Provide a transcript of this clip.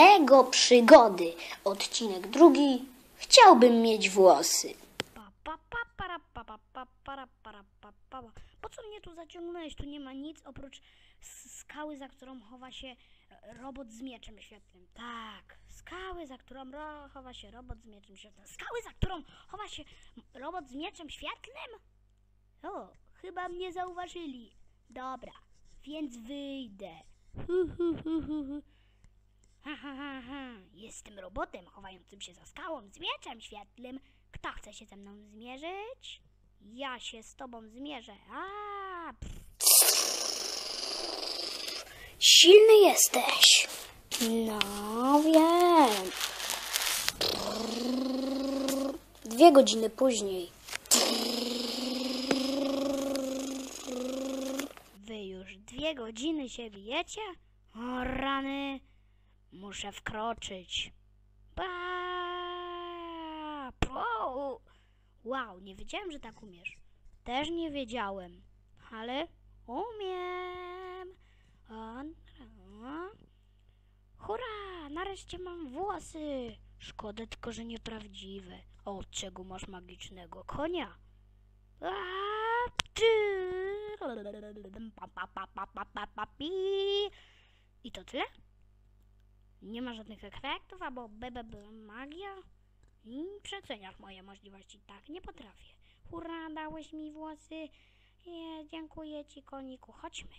Lego przygody. Odcinek drugi. Chciałbym mieć włosy. Po co mnie tu zaciągnąłeś? Tu nie ma nic oprócz skały, za którą chowa się e, robot z mieczem świetlnym. Tak, skały, za którą chowa się robot z mieczem świetlnym. Skały, za którą chowa się robot z mieczem świetlnym? O, chyba mnie zauważyli. Dobra, więc wyjdę. Hu, hu, hu, hu, hu. Ha, ha, ha. Jestem robotem chowającym się za skałą z mieczem świetlnym. Kto chce się ze mną zmierzyć? Ja się z tobą zmierzę. A, Silny jesteś. No wiem. Dwie godziny później. wy już dwie godziny się bijecie? O rany, muszę wkroczyć. Ba! Pro! Wow, nie wiedziałem, że tak umiesz. Też nie wiedziałem, ale umiem. O, no. Hurra! Nareszcie mam włosy! Szkoda tylko, że nieprawdziwe. A od czego masz magicznego konia? I to tyle? Nie ma żadnych efektów albo bebe magia? I przeceniasz moje możliwości. Tak, nie potrafię. Hurra, dałeś mi włosy. Je, dziękuję ci, koniku. Chodźmy.